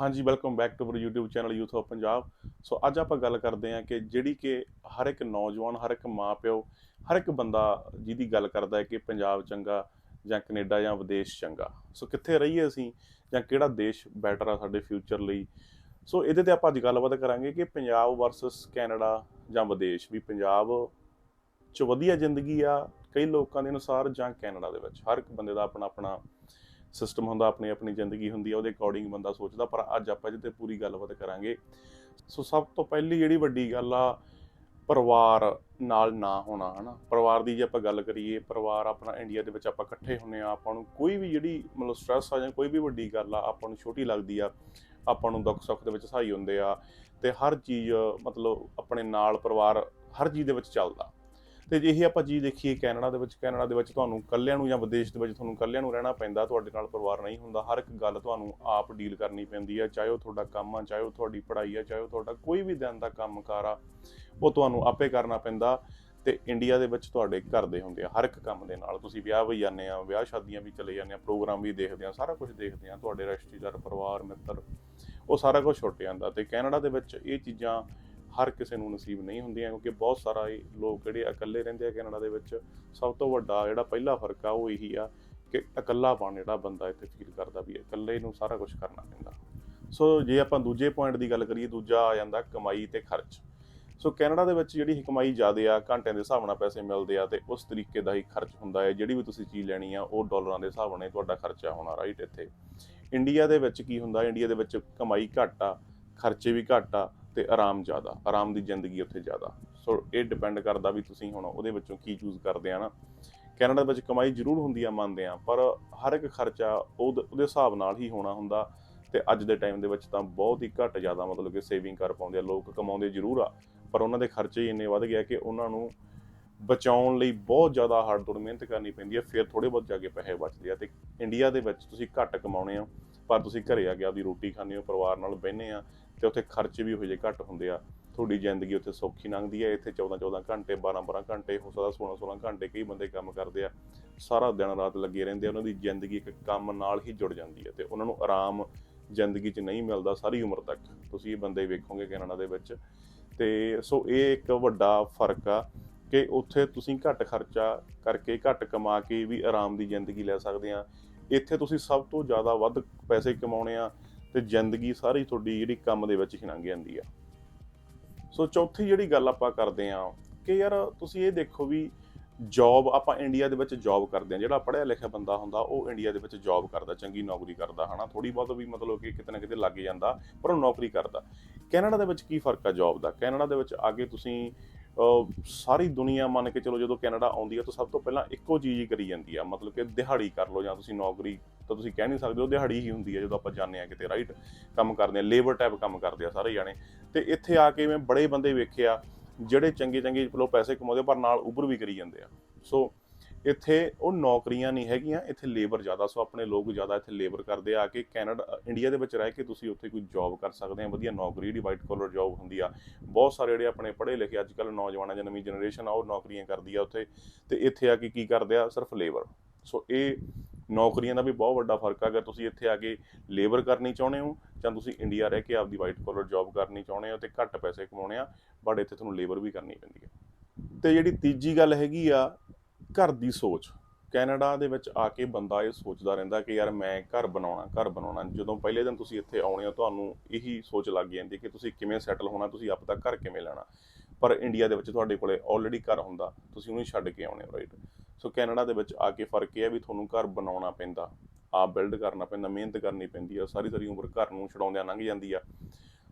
ਹਾਂਜੀ welcome back to our YouTube channel Youth of Punjab so ਅੱਜ ਆਪਾਂ ਗੱਲ ਕਰਦੇ ਹਾਂ ਕਿ ਜਿਹੜੀ ਕਿ ਹਰ ਇੱਕ ਨੌਜਵਾਨ, ਹਰ ਇੱਕ ਮਾਪਿਓ ਹਰ ਇੱਕ ਬੰਦਾ ਜਿਹਦੀ ਗੱਲ ਕਰਦਾ ਹੈ ਕਿ ਪੰਜਾਬ ਚੰਗਾ ਜਾਂ ਕੈਨੇਡਾ ਜਾਂ ਵਿਦੇਸ਼ ਚੰਗਾ। ਸੋ ਕਿੱਥੇ ਰਹੀਏ ਅਸੀਂ ਜਾਂ ਕਿਹੜਾ ਦੇਸ਼ ਬੈਟਰ ਆ ਸਾਡੇ ਫਿਊਚਰ ਲਈ? ਸੋ ਇਹਦੇ ਤੇ ਆਪਾਂ ਅੱਜ ਗੱਲਬਾਤ ਕਰਾਂਗੇ ਕਿ ਪੰਜਾਬ ਵਰਸਸ ਕੈਨੇਡਾ ਜਾਂ ਵਿਦੇਸ਼। ਵੀ ਪੰਜਾਬ ਚ ਵਧੀਆ ਜ਼ਿੰਦਗੀ ਆ ਕਈ ਲੋਕਾਂ ਦੇ ਅਨੁਸਾਰ ਜਾਂ ਕੈਨੇਡਾ ਦੇ ਵਿੱਚ। ਹਰ ਇੱਕ ਬੰਦੇ ਦਾ ਆਪਣਾ ਆਪਣਾ ਸਿਸਟਮ ਹੁੰਦਾ, ਆਪਣੀ ਆਪਣੀ ਜ਼ਿੰਦਗੀ ਹੁੰਦੀ ਆ, ਉਹਦੇ ਅਕੋਰਡਿੰਗ ਬੰਦਾ ਸੋਚਦਾ, ਪਰ ਅੱਜ ਆਪਾਂ ਇਹਦੇ ਤੇ ਪੂਰੀ ਗੱਲਬਾਤ ਕਰਾਂਗੇ। ਸੋ ਸਭ ਤੋਂ ਪਹਿਲੀ ਜਿਹੜੀ ਵੱਡੀ ਗੱਲ ਆ, ਪਰਿਵਾਰ ਨਾਲ ਨਾ ਹੋਣਾ, ਹਨਾ? ਪਰਿਵਾਰ ਦੀ ਜੇ ਆਪਾਂ ਗੱਲ ਕਰੀਏ, ਪਰਿਵਾਰ ਆਪਣਾ ਇੰਡੀਆ ਦੇ ਵਿੱਚ ਆਪਾਂ ਇਕੱਠੇ ਹੁੰਨੇ ਆ, ਆਪਾਂ ਨੂੰ ਕੋਈ ਵੀ ਜਿਹੜੀ ਮਤਲਬ ਸਟ੍ਰੈਸ ਆ ਜਾਂ ਕੋਈ ਵੀ ਵੱਡੀ ਗੱਲ ਆ, ਆਪਾਂ ਨੂੰ ਛੋਟੀ ਲੱਗਦੀ ਆ, ਆਪਾਂ ਨੂੰ ਦੁੱਖ ਸੁੱਖ ਦੇ ਵਿੱਚ ਸਹਾਈ ਹੁੰਦੇ ਆ, ਤੇ ਹਰ ਚੀਜ਼ ਮਤਲਬ ਆਪਣੇ ਨਾਲ ਪਰਿਵਾਰ ਹਰ ਚੀਜ਼ ਦੇ ਵਿੱਚ ਚੱਲਦਾ। ਤੇ ਜੇ ਇਹ ਆਪਾਂ ਚੀਜ਼ ਦੇਖੀਏ ਕੈਨੇਡਾ ਦੇ ਵਿੱਚ, ਕੈਨੇਡਾ ਦੇ ਵਿੱਚ ਤੁਹਾਨੂੰ ਇਕੱਲਿਆਂ ਨੂੰ ਜਾਂ ਵਿਦੇਸ਼ ਦੇ ਵਿੱਚ ਤੁਹਾਨੂੰ ਇਕੱਲਿਆਂ ਨੂੰ ਰਹਿਣਾ ਪੈਂਦਾ, ਤੁਹਾਡੇ ਨਾਲ ਪਰਿਵਾਰ ਨਹੀਂ ਹੁੰਦਾ, ਹਰ ਇੱਕ ਗੱਲ ਤੁਹਾਨੂੰ ਆਪ ਡੀਲ ਕਰਨੀ ਪੈਂਦੀ ਆ, ਚਾਹੇ ਉਹ ਤੁਹਾਡਾ ਕੰਮ ਆ, ਚਾਹੇ ਉਹ ਤੁਹਾਡੀ ਪੜ੍ਹਾਈ ਆ, ਚਾਹੇ ਉਹ ਤੁਹਾਡਾ ਕੋਈ ਵੀ ਦਿਨ ਦਾ ਕੰਮਕਾਰ ਆ, ਉਹ ਤੁਹਾਨੂੰ ਆਪੇ ਕਰਨਾ ਪੈਂਦਾ ਤੇ ਇੰਡੀਆ ਦੇ ਵਿੱਚ ਤੁਹਾਡੇ ਘਰ ਦੇ ਹੁੰਦੇ ਆ, ਹਰ ਇੱਕ ਕੰਮ ਦੇ ਨਾਲ। ਤੁਸੀਂ ਵਿਆਹ ਵੀ ਜਾਂਦੇ ਆ, ਵਿਆਹ ਸ਼ਾਦੀਆਂ ਵੀ ਚਲੇ ਜਾਂਦੇ ਆ, ਪ੍ਰੋਗਰਾਮ ਵੀ ਦੇਖਦੇ ਆ, ਸਾਰਾ ਕੁਝ ਦੇਖਦੇ ਆ, ਤੁਹਾਡੇ ਰਿਸ਼ਤੇਦਾਰ, ਪਰਿਵਾਰ, ਮਿੱਤਰ, ਉਹ ਸਾਰਾ ਕੁਝ ਛੁੱਟ ਜਾਂਦਾ ਤੇ ਕੈਨੇਡਾ ਦੇ ਵਿੱਚ ਇਹ ਚੀਜ਼ਾਂ ਹਰ ਕਿਸੇ ਨੂੰ ਨਸੀਬ ਨਹੀਂ ਹੁੰਦੀਆਂ ਕਿਉਂਕਿ ਬਹੁਤ ਸਾਰਾ ਲੋਕ ਜਿਹੜੇ ਇਕੱਲੇ ਰਹਿੰਦੇ ਆ ਕੈਨੇਡਾ ਦੇ ਵਿੱਚ, ਸਭ ਤੋਂ ਵੱਡਾ ਜਿਹੜਾ ਪਹਿਲਾ ਫ਼ਰਕ ਆ ਉਹ ਇਹੀ ਆ ਕਿ ਇਕੱਲਾਪਣ ਜਿਹੜਾ ਬੰਦਾ ਇੱਥੇ ਫੀਲ ਕਰਦਾ ਵੀ ਇਕੱਲੇ ਨੂੰ ਸਾਰਾ ਕੁਝ ਕਰਨਾ ਪੈਂਦਾ। ਸੋ ਜੇ ਆਪਾਂ ਦੂਜੇ ਪੁਆਇੰਟ ਦੀ ਗੱਲ ਕਰੀਏ, ਦੂਜਾ ਆ ਜਾਂਦਾ ਕਮਾਈ ਤੇ ਖਰਚ। ਸੋ ਕੈਨੇਡਾ ਦੇ ਵਿੱਚ ਜਿਹੜੀ ਕਮਾਈ ਜ਼ਿਆਦੇ ਆ, ਘੰਟਿਆਂ ਦੇ ਹਿਸਾਬ ਨਾਲ ਪੈਸੇ ਮਿਲਦੇ ਆ ਤੇ ਉਸ ਤਰੀਕੇ ਦਾ ਹੀ ਖਰਚ ਹੁੰਦਾ ਹੈ। ਜਿਹੜੀ ਵੀ ਤੁਸੀਂ ਚੀਜ਼ ਲੈਣੀ ਆ, ਉਹ ਡਾਲਰਾਂ ਦੇ ਹਿਸਾਬ ਨਾਲ ਤੁਹਾਡਾ ਖਰਚਾ ਹੋਣਾ ਰਾਈਟ ਇੱਥੇ। ਇੰਡੀਆ ਦੇ ਵਿੱਚ ਕੀ ਹੁੰਦਾ, ਇੰਡੀਆ ਦੇ ਵਿੱਚ ਕਮਾਈ ਘੱਟ ਆ, ਖਰਚੇ ਵੀ ਘੱਟ ਆ ਤੇ ਆਰਾਮ ਜ਼ਿਆਦਾ, ਆਰਾਮ ਦੀ ਜ਼ਿੰਦਗੀ ਉੱਥੇ ਜ਼ਿਆਦਾ। ਸੋ ਇਹ ਡਿਪੈਂਡ ਕਰਦਾ ਵੀ ਤੁਸੀਂ ਹੁਣ ਉਹਦੇ ਵਿੱਚੋਂ ਕੀ ਚੂਜ਼ ਕਰਦੇ ਆ ਨਾ। ਕੈਨੇਡਾ ਵਿੱਚ ਕਮਾਈ ਜ਼ਰੂਰ ਹੁੰਦੀ ਆ, ਮੰਨਦੇ ਆ, ਪਰ ਹਰ ਇੱਕ ਖਰਚਾ ਉਹਦੇ ਉਹਦੇ ਹਿਸਾਬ ਨਾਲ ਹੀ ਹੋਣਾ ਹੁੰਦਾ। ਤੇ ਅੱਜ ਦੇ ਟਾਈਮ ਦੇ ਵਿੱਚ ਤਾਂ ਬਹੁਤ ਹੀ ਘੱਟ ਜ਼ਿਆਦਾ ਮਤਲਬ ਕਿ ਸੇਵਿੰਗ ਕਰ ਪਾਉਂਦੇ ਆ, ਲੋਕ ਕਮਾਉਂਦੇ ਜ਼ਰੂਰ ਆ। ਪਰ ਉਹਨਾਂ ਦੇ ਖਰਚੇ ਹੀ ਇੰਨੇ ਵੱਧ ਗਿਆ ਕਿ ਉਹਨਾਂ ਨੂੰ ਬਚਾਉਣ ਲਈ ਬਹੁਤ ਜ਼ਿਆਦਾ ਹਾਰਡ ਤੋੜ ਮਿਹਨਤ ਕਰਨੀ ਪੈਂਦੀ ਹੈ ਫਿਰ ਥੋੜੇ ਬਹੁਤ ਜਾ ਕੇ ਪੈਸੇ ਬਚਦੇ ਆ। ਤੇ ਇੰਡੀਆ ਦੇ ਵਿੱਚ ਤੁਸੀਂ ਘੱਟ ਕਮਾਉਣੇ ਆ, ਪਰ ਤੁਸੀਂ ਘਰੇ ਆ ਕੇ ਆਪਦੀ ਰੋਟੀ ਖਾਂਦੇ ਹੋ, ਪਰਿਵਾਰ ਨਾਲ ਬਹਿੰਦੇ ਆ ਤੇ ਉੱਥੇ ਖਰਚੇ ਵੀ ਹੋ ਜੇ ਘੱਟ ਹੁੰਦੇ ਆ। ਤੁਹਾਡੀ ਜ਼ਿੰਦਗੀ ਉੱਥੇ ਸੌਖੀ ਲੰਘਦੀ ਹੈ ਇੱਥੇ 14 14 ਘੰਟੇ 12 12 ਘੰਟੇ, ਹੋ ਸਕਦਾ 16 16 ਘੰਟੇ ਕਈ ਬੰਦੇ ਕੰਮ ਕਰਦੇ ਆ। ਸਾਰਾ ਦਿਨ ਰਾਤ ਲੱਗੇ ਰਹਿੰਦੇ ਆ। ਉਹਨਾਂ ਦੀ ਜ਼ਿੰਦਗੀ ਇੱਕ ਕੰਮ ਨਾਲ ਹੀ ਜੁੜ ਜਾਂਦੀ ਹੈ ਤੇ ਉਹਨਾਂ ਨੂੰ ਆਰਾਮ ਜ਼ਿੰਦਗੀ 'ਚ ਨਹੀਂ ਮਿਲਦਾ ਸਾਰੀ ਉਮਰ ਤੱਕ। ਤੁਸੀਂ ਇਹ ਬੰਦੇ ਵੇਖੋਗੇ ਕੈਨੇਡਾ ਦੇ ਵਿੱਚ। ਤੇ ਸੋ ਇਹ ਇੱਕ ਵੱਡਾ ਫ਼ਰਕ ਆ ਕਿ ਉੱਥੇ ਤੁਸੀਂ ਘੱਟ ਖਰਚਾ ਕਰਕੇ ਘੱਟ ਕਮਾ ਕੇ ਵੀ ਆਰਾਮ ਦੀ ਜ਼ਿੰਦਗੀ ਲੈ ਸਕਦੇ ਆ। ਇੱਥੇ ਤੁਸੀਂ ਸਭ ਤੋਂ ਜ਼ਿਆਦਾ ਵੱਧ ਪੈਸੇ ਕਮਾਉਣੇ ਆ। ਤੇ ਜ਼ਿੰਦਗੀ ਸਾਰੀ ਤੁਹਾਡੀ ਜਿਹੜੀ ਕੰਮ ਦੇ ਵਿੱਚ ਹੀ ਲੰਘ ਜਾਂਦੀ ਆ। ਸੋ ਚੌਥੀ ਜਿਹੜੀ ਗੱਲ ਆਪਾਂ ਕਰਦੇ ਆ ਕਿ ਯਾਰ ਤੁਸੀਂ ਇਹ ਦੇਖੋ ਵੀ ਜੌਬ ਆਪਾਂ ਇੰਡੀਆ ਦੇ ਵਿੱਚ ਜੌਬ ਕਰਦੇ ਆ ਜਿਹੜਾ ਪੜ੍ਹਿਆ ਲਿਖਿਆ ਬੰਦਾ ਹੁੰਦਾ, ਉਹ ਇੰਡੀਆ ਦੇ ਵਿੱਚ ਜੌਬ ਕਰਦਾ, ਚੰਗੀ ਨੌਕਰੀ ਕਰਦਾ, ਹਨਾ? ਥੋੜੀ ਬਹੁਤ ਵੀ ਮਤਲਬ ਕਿ ਕਿਤੇ ਨਾ ਕਿਤੇ ਲੱਗ ਜਾਂਦਾ, ਪਰ ਉਹ ਨੌਕਰੀ ਕਰਦਾ। ਕੈਨੇਡਾ ਦੇ ਵਿੱਚ ਕੀ ਫ਼ਰਕ ਆ ਜੌਬ ਦਾ? ਕੈਨੇਡਾ ਦੇ ਵਿੱਚ ਆ ਕੇ ਤੁਸੀਂ ਸਾਰੀ ਦੁਨੀਆ ਮੰਨ ਕੇ ਚਲੋ ਜਦੋਂ ਕੈਨੇਡਾ ਆਉਂਦੀ ਆ ਤਾਂ ਸਭ ਤੋਂ ਪਹਿਲਾਂ ਇੱਕੋ ਚੀਜ਼ ਹੀ ਕਰੀ ਜਾਂਦੀ ਆ, ਮਤਲਬ ਕਿ ਦਿਹਾੜੀ ਕਰ ਲਓ ਜਾਂ ਤੁਸੀਂ ਨੌਕਰੀ ਤਾਂ ਤੁਸੀਂ ਕਹਿ ਨਹੀਂ ਸਕਦੇ, ਉਹ ਦਿਹਾੜੀ ਹੀ ਹੁੰਦੀ ਹੈ ਜਦੋਂ ਆਪਾਂ ਜਾਂਦੇ ਆ ਕਿਤੇ ਰਾਈਟ ਕੰਮ ਕਰਦੇ ਆ ਲੇਬਰ ਟਾਈਪ ਕੰਮ ਕਰਦੇ ਆ ਸਾਰੇ ਜਾਣੇ। ਤੇ ਇੱਥੇ ਆ ਕੇ ਮੈਂ ਬੜੇ ਬੰਦੇ ਵੇਖੇ ਆ ਜਿਹੜੇ ਚੰਗੇ ਚੰਗੇ ਚਲੋ ਪੈਸੇ ਕਮਾਉਂਦੇ ਪਰ ਨਾਲ ਉਬਰ ਵੀ ਕਰੀ ਜਾਂਦੇ ਆ। ਸੋ ਇੱਥੇ ਉਹ ਨੌਕਰੀਆਂ ਨਹੀਂ ਹੈਗੀਆਂ, ਇੱਥੇ ਲੇਬਰ ਜ਼ਿਆਦਾ, ਸੋ ਆਪਣੇ ਲੋਕ ਜ਼ਿਆਦਾ ਇੱਥੇ ਲੇਬਰ ਕਰਦੇ ਆ ਕੇ ਕੈਨੇਡਾ ਇੰਡੀਆ ਦੇ ਵਿੱਚ ਰਹਿ ਕੇ ਤੁਸੀਂ ਉੱਥੇ ਕੋਈ ਜੌਬ ਕਰ ਸਕਦੇ ਆ, ਵਧੀਆ ਨੌਕਰੀ, ਜਿਹੜੀ ਵਾਈਟ ਕਾਲਰ ਜੌਬ ਹੁੰਦੀ ਆ, ਬਹੁਤ ਸਾਰੇ ਜਿਹੜੇ ਆਪਣੇ ਪੜ੍ਹੇ ਲਿਖੇ ਅੱਜ ਕੱਲ੍ਹ ਨੌਜਵਾਨਾਂ, ਜਾਂ ਨਵੀਂ ਜਨਰੇਸ਼ਨ ਆ, ਉਹ ਨੌਕਰੀਆਂ ਕਰਦੀ ਆ ਉੱਥੇ, ਤੇ ਇੱਥੇ ਆ ਕੇ ਕੀ ਕਰਦੇ ਆ, ਸਿਰਫ ਲੇਬਰ ਸੋ ਇਹ ਨੌਕਰੀਆਂ ਦਾ ਵੀ ਬਹੁਤ ਵੱਡਾ ਫ਼ਰਕ ਆ, ਅਗਰ ਤੁਸੀਂ ਇੱਥੇ ਆ ਕੇ ਲੇਬਰ ਕਰਨੀ ਚਾਹੁੰਦੇ ਹੋ, ਜਾਂ ਤੁਸੀਂ ਇੰਡੀਆ ਰਹਿ ਕੇ ਆਪਦੀ ਵਾਈਟ ਕਾਲਰ ਜੌਬ ਕਰਨੀ ਚਾਹੁੰਦੇ ਹੋ, ਤੇ ਘੱਟ ਪੈਸੇ ਕਮਾਉਣੇ ਆ ਬਟ ਇੱਥੇ ਤੁਹਾਨੂੰ ਲੇਬਰ ਵੀ ਕਰਨੀ ਪੈਂਦੀ ਹੈ ਤੇ ਜਿਹੜੀ ਤੀਜੀ ਗੱਲ ਹੈਗੀ ਆ ਘਰ ਦੀ ਸੋਚ। ਕੈਨੇਡਾ ਦੇ ਵਿੱਚ ਆ ਕੇ ਬੰਦਾ ਇਹ ਸੋਚਦਾ ਰਹਿੰਦਾ ਕਿ ਯਾਰ ਮੈਂ ਘਰ ਬਣਾਉਣਾ ਘਰ ਬਣਾਉਣਾ। ਜਦੋਂ ਪਹਿਲੇ ਦਿਨ ਤੁਸੀਂ ਇੱਥੇ ਆਉਣੇ ਹੋ, ਤੁਹਾਨੂੰ ਇਹੀ ਸੋਚ ਲੱਗ ਜਾਂਦੀ ਕਿ ਤੁਸੀਂ ਕਿਵੇਂ ਸੈਟਲ ਹੋਣਾ, ਤੁਸੀਂ ਆਪ ਦਾ ਘਰ ਕਿਵੇਂ ਲੈਣਾ। ਪਰ ਇੰਡੀਆ ਦੇ ਵਿੱਚ ਤੁਹਾਡੇ ਕੋਲੇ ਆਲਰੇਡੀ ਘਰ ਹੁੰਦਾ, ਤੁਸੀਂ ਉਹਨੂੰ ਛੱਡ ਕੇ ਆਉਣੇ ਹੋ ਰਾਈਟ ਸੋ ਕੈਨੇਡਾ ਦੇ ਵਿੱਚ ਆ ਕੇ ਫ਼ਰਕ ਇਹ ਹੈ ਵੀ ਤੁਹਾਨੂੰ ਘਰ ਬਣਾਉਣਾ ਪੈਂਦਾ। ਆਪ ਬਿਲਡ ਕਰਨਾ ਪੈਂਦਾ, ਮਿਹਨਤ ਕਰਨੀ ਪੈਂਦੀ ਆ, ਸਾਰੀ ਸਾਰੀ ਉਮਰ ਘਰ ਨੂੰ ਛਡਾਉਂਦਿਆਂ ਲੰਘ ਜਾਂਦੀ ਆ।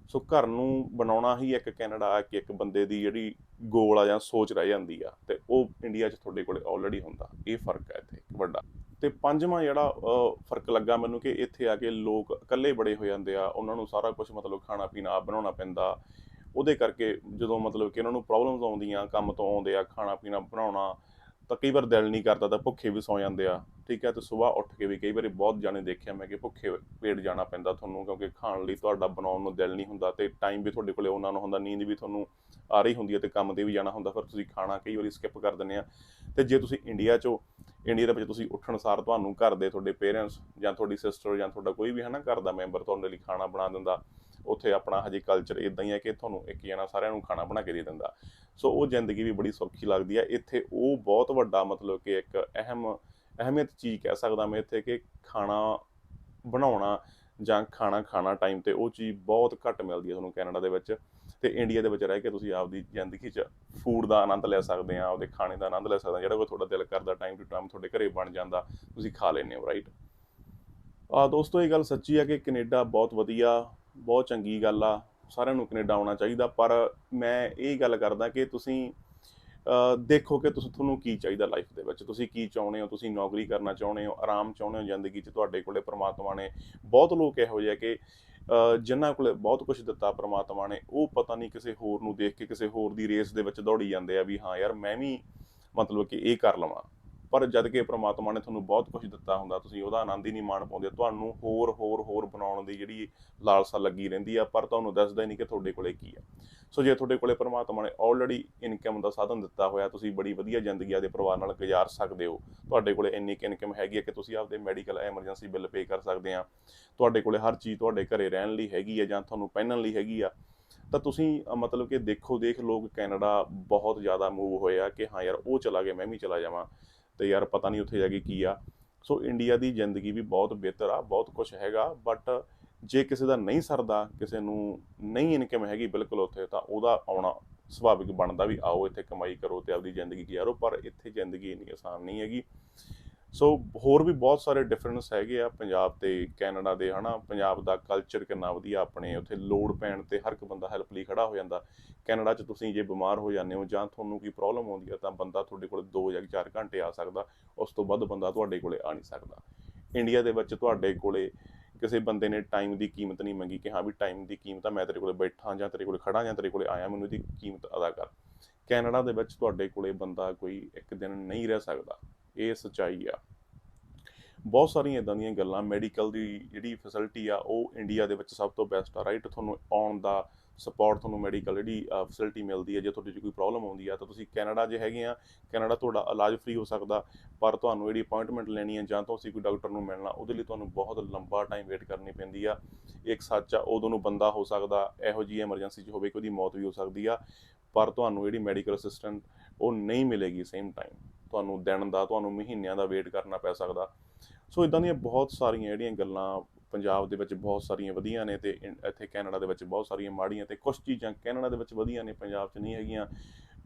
ਸੋ ਘਰ ਨੂੰ ਬਣਾਉਣਾ ਹੀ ਇੱਕ ਕੈਨੇਡਾ ਆ ਕਿ ਇੱਕ ਬੰਦੇ ਦੀ ਜਿਹੜੀ ਗੋਲ ਆ ਜਾਂ ਸੋਚ ਰਹਿ ਜਾਂਦੀ ਆ, ਤੇ ਉਹ ਇੰਡੀਆ 'ਚ ਤੁਹਾਡੇ ਕੋਲੇ ਆਲਰੇਡੀ ਹੁੰਦਾ। ਇਹ ਫ਼ਰਕ ਹੈ ਇੱਥੇ ਵੱਡਾ। ਤੇ ਪੰਜਵਾਂ ਜਿਹੜਾ ਫ਼ਰਕ ਲੱਗਾ ਮੈਨੂੰ ਕਿ ਇੱਥੇ ਆ ਕੇ ਲੋਕ ਇਕੱਲੇ ਬੜੇ ਹੋ ਜਾਂਦੇ ਆ, ਉਹਨਾਂ ਨੂੰ ਸਾਰਾ ਕੁਝ ਮਤਲਬ ਖਾਣਾ ਪੀਣਾ ਆਪ ਬਣਾਉਣਾ ਪੈਂਦਾ। ਉਹਦੇ ਕਰਕੇ ਜਦੋਂ ਮਤਲਬ ਕਿ ਉਹਨਾਂ ਨੂੰ ਪ੍ਰੋਬਲਮਸ ਆਉਂਦੀਆਂ, ਕੰਮ ਤੋਂ ਆਉਂਦੇ ਆ ਖਾਣਾ ਪੀਣਾ ਬਣਾਉਣਾ ਤਾਂ ਕਈ ਵਾਰ ਦਿਲ ਨਹੀਂ ਕਰਦਾ ਤਾਂ ਭੁੱਖੇ ਵੀ ਸੌ ਜਾਂਦੇ ਆ। ਠੀਕ ਹੈ, ਤੇ ਸਵੇਰ ਉੱਠ ਕੇ ਵੀ ਕਈ ਵਾਰੀ ਬਹੁਤ ਜਾਣੇ ਦੇਖਿਆ ਮੈਂ ਕਿ ਭੁੱਖੇ ਪੇਟ ਜਾਣਾ ਪੈਂਦਾ ਤੁਹਾਨੂੰ ਕਿਉਂਕਿ ਖਾਣ ਲਈ ਤੁਹਾਡਾ ਬਣਾਉਣ ਨੂੰ ਦਿਲ ਨਹੀਂ ਹੁੰਦਾ ਤੇ ਟਾਈਮ ਵੀ ਤੁਹਾਡੇ ਕੋਲੇ ਉਹਨਾਂ ਨੂੰ ਹੁੰਦਾ, ਨੀਂਦ ਵੀ ਤੁਹਾਨੂੰ ਆ ਰਹੀ ਹੁੰਦੀ ਹੈ ਤੇ ਕੰਮ ਤੇ ਵੀ ਜਾਣਾ ਹੁੰਦਾ, ਫਿਰ ਤੁਸੀਂ ਖਾਣਾ ਕਈ ਵਾਰੀ ਸਕਿਪ ਕਰ ਦਿੰਦੇ ਆ। ਤੇ ਜੇ ਤੁਸੀਂ ਇੰਡੀਆ 'ਚੋਂ ਇੰਡੀਆ ਦੇ ਵਿੱਚ ਤੁਸੀਂ ਉੱਠਣ ਸਾਰ ਤੁਹਾਨੂੰ ਘਰ ਦੇ ਤੁਹਾਡੇ ਪੇਰੈਂਟਸ ਜਾਂ ਤੁਹਾਡੀ ਸਿਸਟਰ ਜਾਂ ਤੁਹਾਡਾ ਕੋਈ ਵੀ ਹੈ ਨਾ, ਘਰ ਦਾ ਮੈਂਬਰ ਤੁਹਾਡੇ ਲਈ ਖਾਣਾ ਬਣਾ ਦਿੰਦਾ ਉੱਥੇ ਆਪਣਾ ਹਜੇ ਕਲਚਰ ਇਦਾਂ ਹੀ ਹੈ ਕਿ ਤੁਹਾਨੂੰ ਇੱਕ ਜਣਾ ਸਾਰਿਆਂ ਨੂੰ ਖਾਣਾ ਬਣਾ ਕੇ ਦੇ ਦਿੰਦਾ। ਸੋ ਉਹ ਜ਼ਿੰਦਗੀ ਵੀ ਬੜੀ ਸੌਖੀ ਲੱਗਦੀ ਹੈ ਇੱਥੇ ਉਹ ਬਹੁਤ ਵੱਡਾ ਮਤਲਬ ਕਿ ਇੱਕ ਅਹਿਮ, ਅਹਿਮੀਅਤ ਚੀਜ਼ ਕਹਿ ਸਕਦਾ ਮੈਂ ਇੱਥੇ ਕਿ ਖਾਣਾ ਬਣਾਉਣਾ ਜਾਂ ਖਾਣਾ ਖਾਣਾ ਟਾਈਮ ਤੇ ਉਹ ਚੀਜ਼ ਬਹੁਤ ਘੱਟ ਮਿਲਦੀ ਹੈ ਤੁਹਾਨੂੰ ਕੈਨੇਡਾ ਦੇ ਵਿੱਚ ਤੇ ਇੰਡੀਆ ਦੇ ਵਿੱਚ ਰਹਿ ਕੇ ਤੁਸੀਂ ਆਪਦੀ ਜ਼ਿੰਦਗੀ 'ਚ ਫੂਡ ਦਾ ਆਨੰਦ ਲੈ ਸਕਦੇ ਆ, ਆਪਦੇ ਖਾਣੇ ਦਾ ਆਨੰਦ ਲੈ ਸਕਦੇ ਆ। ਜਿਹੜਾ ਕੋਈ ਤੁਹਾਡਾ ਦਿਲ ਕਰਦਾ ਟਾਈਮ ਟੂ ਟਾਈਮ ਤੁਹਾਡੇ ਘਰੇ ਬਣ ਜਾਂਦਾ, ਤੁਸੀਂ ਖਾ ਲੈਂਦੇ ਹੋ ਰਾਈਟ ਆ ਦੋਸਤੋ, ਇਹ ਗੱਲ ਸੱਚੀ ਹੈ ਕਿ ਕੈਨੇਡਾ ਬਹੁਤ ਵਧੀਆ ਬਹੁਤ ਚੰਗੀ ਗੱਲ ਆ, ਸਾਰਿਆਂ ਨੂੰ ਕੈਨੇਡਾ ਆਉਣਾ ਚਾਹੀਦਾ, ਪਰ ਮੈਂ ਇਹ ਗੱਲ ਕਰਦਾ ਕਿ ਤੁਸੀਂ ਦੇਖੋ ਕਿ ਤੁਸੀਂ, ਤੁਹਾਨੂੰ ਕੀ ਚਾਹੀਦਾ ਲਾਈਫ ਦੇ ਵਿੱਚ। ਤੁਸੀਂ ਕੀ ਚਾਹੁੰਦੇ ਹੋ? ਤੁਸੀਂ ਨੌਕਰੀ ਕਰਨਾ ਚਾਹੁੰਦੇ ਹੋ? ਆਰਾਮ ਚਾਹੁੰਦੇ ਹੋ ਜ਼ਿੰਦਗੀ 'ਚ? ਤੁਹਾਡੇ ਕੋਲੇ ਪ੍ਰਮਾਤਮਾ ਨੇ ਬਹੁਤ ਲੋਕ ਇਹੋ ਜਿਹੇ ਕਿ, ਅਹ, ਜਿਨ੍ਹਾਂ ਕੋਲੇ ਬਹੁਤ ਕੁਝ ਦਿੱਤਾ ਪ੍ਰਮਾਤਮਾ ਨੇ, ਉਹ ਪਤਾ ਨਹੀਂ ਕਿਸੇ ਹੋਰ ਨੂੰ ਦੇਖ ਕੇ ਕਿਸੇ ਹੋਰ ਦੀ ਰੇਸ ਦੇ ਵਿੱਚ ਦੌੜੀ ਜਾਂਦੇ ਆ ਵੀ ਹਾਂ ਯਾਰ ਮੈਂ ਵੀ ਮਤਲਬ ਕਿ ਇਹ ਕਰ ਲਵਾਂ। ਪਰ ਜਦ ਕਿ ਪ੍ਰਮਾਤਮਾ ਨੇ ਤੁਹਾਨੂੰ ਬਹੁਤ ਕੁਝ ਦਿੱਤਾ ਹੁੰਦਾ, ਤੁਸੀਂ ਉਹਦਾ ਆਨੰਦ ਹੀ ਨਹੀਂ ਮਾਣ ਪਾਉਂਦੇ, ਤੁਹਾਨੂੰ ਹੋਰ ਹੋਰ ਹੋਰ ਬਣਾਉਣ ਦੀ ਜਿਹੜੀ ਲਾਲਸਾ ਲੱਗੀ ਰਹਿੰਦੀ ਆ, ਪਰ ਤੁਹਾਨੂੰ ਦੱਸਦਾ ਹੀ ਨਹੀਂ ਕਿ ਤੁਹਾਡੇ ਕੋਲੇ ਕੀ ਆ। ਸੋ ਜੇ ਤੁਹਾਡੇ ਕੋਲੇ ਪ੍ਰਮਾਤਮਾ ਨੇ ਆਲਰੇਡੀ ਇਨਕਮ ਦਾ ਸਾਧਨ ਦਿੱਤਾ ਹੋਇਆ, ਤੁਸੀਂ ਬੜੀ ਵਧੀਆ ਜ਼ਿੰਦਗੀ ਆਦੇ ਪਰਿਵਾਰ ਨਾਲ ਗੁਜ਼ਾਰ ਸਕਦੇ ਹੋ। ਤੁਹਾਡੇ ਕੋਲੇ ਇੰਨੀ ਕਿ ਇਨਕਮ ਹੈਗੀ ਹੈ ਕਿ ਤੁਸੀਂ ਆਪਦੇ ਮੈਡੀਕਲ ਐਮਰਜੈਂਸੀ ਬਿੱਲ ਪੇ ਕਰ ਸਕਦੇ ਆ। ਤੁਹਾਡੇ ਕੋਲੇ ਹਰ ਚੀਜ਼ ਤੁਹਾਡੇ ਘਰੇ ਰਹਿਣ ਲਈ ਹੈਗੀ ਆ ਜਾਂ ਤੁਹਾਨੂੰ ਪਹਿਨਣ ਲਈ ਹੈਗੀ ਆ, ਤਾਂ ਤੁਸੀਂ ਮਤਲਬ ਕਿ ਦੇਖੋ ਦੇਖ ਲੋਕ ਕੈਨੇਡਾ ਬਹੁਤ ਜ਼ਿਆਦਾ ਮੂਵ ਹੋਏ ਆ ਕਿ ਹਾਂ ਯਾਰ ਉਹ ਚਲਾ ਗਿਆ ਮੈਂ ਵੀ ਚਲਾ ਜਾਵਾਂ। ਤੇ ਯਾਰ ਪਤਾ ਨਹੀਂ ਉੱਥੇ ਜਾ ਕੇ ਕੀ ਆ। ਸੋ ਇੰਡੀਆ ਦੀ ਜ਼ਿੰਦਗੀ ਵੀ ਬਹੁਤ ਬਿਹਤਰ ਆ, ਬਹੁਤ ਕੁਝ ਹੈਗਾ ਬਟ ਜੇ ਕਿਸੇ ਦਾ ਨਹੀਂ ਸਰਦਾ, ਕਿਸੇ ਨੂੰ ਨਹੀਂ ਇਨਕਮ ਹੈਗੀ ਬਿਲਕੁਲ ਉੱਥੇ, ਤਾਂ ਉਹਦਾ ਆਉਣਾ ਸੁਭਾਵਿਕ ਬਣਦਾ ਵੀ ਆਓ ਇੱਥੇ ਕਮਾਈ ਕਰੋ ਤੇ ਆਪਦੀ ਜ਼ਿੰਦਗੀ ਗੁਜ਼ਾਰੋ, ਪਰ ਇੱਥੇ ਜ਼ਿੰਦਗੀ ਇੰਨੀ ਆਸਾਨ ਨਹੀਂ ਹੈਗੀ। ਸੋ ਹੋਰ ਵੀ ਬਹੁਤ ਸਾਰੇ ਡਿਫਰੈਂਸ ਹੈਗੇ ਆ ਪੰਜਾਬ ਤੇ ਕੈਨੇਡਾ ਦੇ, ਹਨਾ? ਪੰਜਾਬ ਦਾ ਕਲਚਰ ਕਿੰਨਾ ਵਧੀਆ ਆਪਣੇ ਉੱਥੇ ਲੋੜ ਪੈਣ ਤੇ ਹਰ ਇੱਕ ਬੰਦਾ ਹੈਲਪ ਲਈ ਖੜਾ ਹੋ ਜਾਂਦਾ। ਕੈਨੇਡਾ 'ਚ ਤੁਸੀਂ ਜੇ ਬਿਮਾਰ ਹੋ ਜਾਂਦੇ ਹੋ ਜਾਂ ਤੁਹਾਨੂੰ ਕੋਈ ਪ੍ਰੋਬਲਮ ਆਉਂਦੀ ਹੈ ਤਾਂ ਬੰਦਾ ਤੁਹਾਡੇ ਕੋਲ 2 ਜਾਂ 4 ਘੰਟੇ ਆ ਸਕਦਾ, ਉਸ ਤੋਂ ਵੱਧ ਬੰਦਾ ਤੁਹਾਡੇ ਕੋਲੇ ਆ ਨਹੀਂ ਸਕਦਾ। ਇੰਡੀਆ ਦੇ ਵਿੱਚ ਤੁਹਾਡੇ ਕੋਲੇ ਕਿਸੇ ਬੰਦੇ ਨੇ ਟਾਈਮ ਦੀ ਕੀਮਤ ਨਹੀਂ ਮੰਗੀ ਕਿ ਹਾਂ ਵੀ ਟਾਈਮ ਦੀ ਕੀਮਤ ਆ, ਮੈਂ ਤੇਰੇ ਕੋਲੇ ਬੈਠਾ ਜਾਂ ਤੇਰੇ ਕੋਲੇ ਖੜਾ ਜਾਂ ਤੇਰੇ ਕੋਲੇ ਆਇਆ, ਮੈਨੂੰ ਇਹਦੀ ਕੀਮਤ ਅਦਾ ਕਰ। ਕੈਨੇਡਾ ਦੇ ਵਿੱਚ ਤੁਹਾਡੇ ਕੋਲੇ ਬੰਦਾ ਕੋਈ ਇੱਕ ਦਿਨ ਨਹੀਂ ਰਹਿ ਸਕਦਾ। ਇਹ ਸੱਚਾਈ ਆ। ਬਹੁਤ ਸਾਰੀਆਂ ਇਦਾਂ ਦੀਆਂ ਗੱਲਾਂ ਮੈਡੀਕਲ ਦੀ ਜਿਹੜੀ ਫੈਸਿਲਿਟੀ ਆ, ਉਹ ਇੰਡੀਆ ਦੇ ਵਿੱਚ ਸਭ ਤੋਂ ਬੈਸਟ ਆ ਰਾਈਟ ਤੁਹਾਨੂੰ ਆਉਣ ਦਾ ਸਪੋਰਟ ਤੁਹਾਨੂੰ ਮੈਡੀਕਲ ਜਿਹੜੀ ਫੈਸਿਲਿਟੀ ਮਿਲਦੀ ਹੈ ਜੇ ਤੁਹਾਡੇ 'ਚ ਕੋਈ ਪ੍ਰੋਬਲਮ ਆਉਂਦੀ ਆ, ਤਾਂ ਤੁਸੀਂ ਕੈਨੇਡਾ ਜੇ ਹੈਗੇ ਆ, ਕੈਨੇਡਾ ਤੁਹਾਡਾ ਇਲਾਜ ਫ੍ਰੀ ਹੋ ਸਕਦਾ, ਪਰ ਤੁਹਾਨੂੰ ਜਿਹੜੀ ਅਪਾਇੰਟਮੈਂਟ ਲੈਣੀ ਹੈ ਜਾਂ ਤੁਸੀਂ ਕੋਈ ਡਾਕਟਰ ਨੂੰ ਮਿਲਣਾ, ਉਹਦੇ ਲਈ ਤੁਹਾਨੂੰ ਬਹੁਤ ਲੰਬਾ ਟਾਈਮ ਵੇਟ ਕਰਨੀ ਪੈਂਦੀ ਆ। ਇੱਕ ਸੱਚ ਆ, ਉਦੋਂ ਨੂੰ ਬੰਦਾ ਹੋ ਸਕਦਾ, ਇਹੋ ਜਿਹੀ ਐਮਰਜੈਂਸੀ 'ਚ ਹੋਵੇ ਕਿ ਉਹਦੀ ਮੌਤ ਵੀ ਹੋ ਸਕਦੀ ਆ। ਪਰ ਤੁਹਾਨੂੰ ਜਿਹੜੀ ਮੈਡੀਕਲ ਅਸਿਸਟੈਂਟ ਉਹ ਨਹੀਂ ਮਿਲੇਗੀ ਸੇਮ ਟਾਈਮ ਤੁਹਾਨੂੰ ਦਿਨ ਦਾ, ਤੁਹਾਨੂੰ ਮਹੀਨਿਆਂ ਦਾ ਵੇਟ ਕਰਨਾ ਪੈ ਸਕਦਾ। ਸੋ ਇਦਾਂ ਦੀਆਂ ਬਹੁਤ ਸਾਰੀਆਂ ਜਿਹੜੀਆਂ ਗੱਲਾਂ ਪੰਜਾਬ ਦੇ ਵਿੱਚ ਬਹੁਤ ਸਾਰੀਆਂ ਵਧੀਆ ਨੇ ਤੇ ਇੱਥੇ ਕੈਨੇਡਾ ਦੇ ਵਿੱਚ ਬਹੁਤ ਸਾਰੀਆਂ ਮਾੜੀਆਂ ਤੇ ਕੁਝ ਚੀਜ਼ਾਂ ਕੈਨੇਡਾ ਦੇ ਵਿੱਚ ਵਧੀਆ ਨੇ, ਪੰਜਾਬ 'ਚ ਨਹੀਂ ਹੈਗੀਆਂ।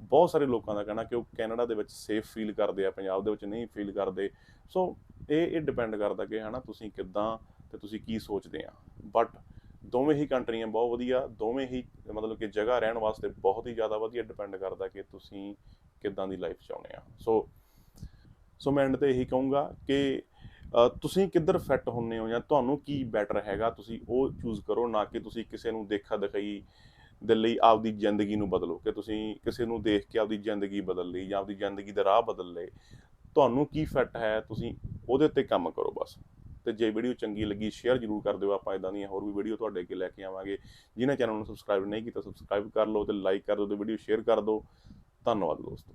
ਬਹੁਤ ਸਾਰੇ ਲੋਕਾਂ ਦਾ ਕਹਿਣਾ ਕਿ ਉਹ ਕੈਨੇਡਾ ਦੇ ਵਿੱਚ ਸੇਫ ਫੀਲ ਕਰਦੇ ਆ, ਪੰਜਾਬ ਦੇ ਵਿੱਚ ਨਹੀਂ ਫੀਲ ਕਰਦੇ। ਸੋ ਇਹ ਇਹ ਡਿਪੈਂਡ ਕਰਦਾ ਕਿ ਹਨਾ ਤੁਸੀਂ ਕਿੱਦਾਂ ਤੇ ਤੁਸੀਂ ਕੀ ਸੋਚਦੇ ਆ। ਬਟ ਦੋਵੇਂ ਹੀ ਕੰਟਰੀਆਂ ਬਹੁਤ ਵਧੀਆ, ਦੋਵੇਂ ਹੀ ਮਤਲਬ ਕਿ ਜਗ੍ਹਾ ਰਹਿਣ ਵਾਸਤੇ ਬਹੁਤ ਹੀ ਜ਼ਿਆਦਾ ਵਧੀਆ ਡਿਪੈਂਡ ਕਰਦਾ ਕਿ ਤੁਸੀਂ ਕਿੱਦਾਂ ਦੀ ਲਾਈਫ ਚਾਹੁੰਦੇ ਆ। ਸੋ ਸੋ ਮੈਂ ਐਂਡ ਤੇ ਇਹੀ ਕਹੂੰਗਾ ਕਿ ਤੁਸੀਂ ਕਿੱਧਰ ਫਿੱਟ ਹੁੰਨੇ ਹੋ ਜਾਂ ਤੁਹਾਨੂੰ ਕੀ ਬੈਟਰ ਹੈਗਾ, ਤੁਸੀਂ ਉਹ ਚੂਜ਼ ਕਰੋ, ਨਾ ਕਿ ਤੁਸੀਂ ਕਿਸੇ ਨੂੰ ਦੇਖਾ ਦਿਖਾਈ ਦੇ ਲਈ ਆਪਦੀ ਜ਼ਿੰਦਗੀ ਨੂੰ ਬਦਲੋ, ਕਿ ਤੁਸੀਂ ਕਿਸੇ ਨੂੰ ਦੇਖ ਕੇ ਆਪਦੀ ਜ਼ਿੰਦਗੀ ਬਦਲ ਲਈ ਜਾਂ ਆਪਦੀ ਜ਼ਿੰਦਗੀ ਦਾ ਰਾਹ ਬਦਲ ਲਏ। ਤੁਹਾਨੂੰ ਕੀ ਫਿੱਟ ਹੈ, ਤੁਸੀਂ ਉਹਦੇ ਉੱਤੇ ਕੰਮ ਕਰੋ ਬਸ। ਤੇ ਜੇ ਵੀਡੀਓ ਚੰਗੀ ਲੱਗੀ ਸ਼ੇਅਰ ਜ਼ਰੂਰ ਕਰ ਦਿਓ। ਆਪਾਂ ਇਦਾਂ ਦੀਆਂ ਹੋਰ ਵੀ ਵੀਡੀਓ ਤੁਹਾਡੇ ਅੱਗੇ ਲੈ ਕੇ ਆਵਾਂਗੇ। ਜਿਨ੍ਹਾਂ ਚੈਨਲ ਨੂੰ ਸਬਸਕ੍ਰਾਈਬ ਨਹੀਂ ਕੀਤਾ ਸਬਸਕ੍ਰਾਈਬ ਕਰ ਲਓ ਤੇ ਲਾਈਕ ਕਰ ਦਿਓ ਤੇ ਵੀਡੀਓ ਸ਼ੇਅਰ ਕਰ ਦਿਓ। ਧੰਨਵਾਦ ਦੋਸਤੋ।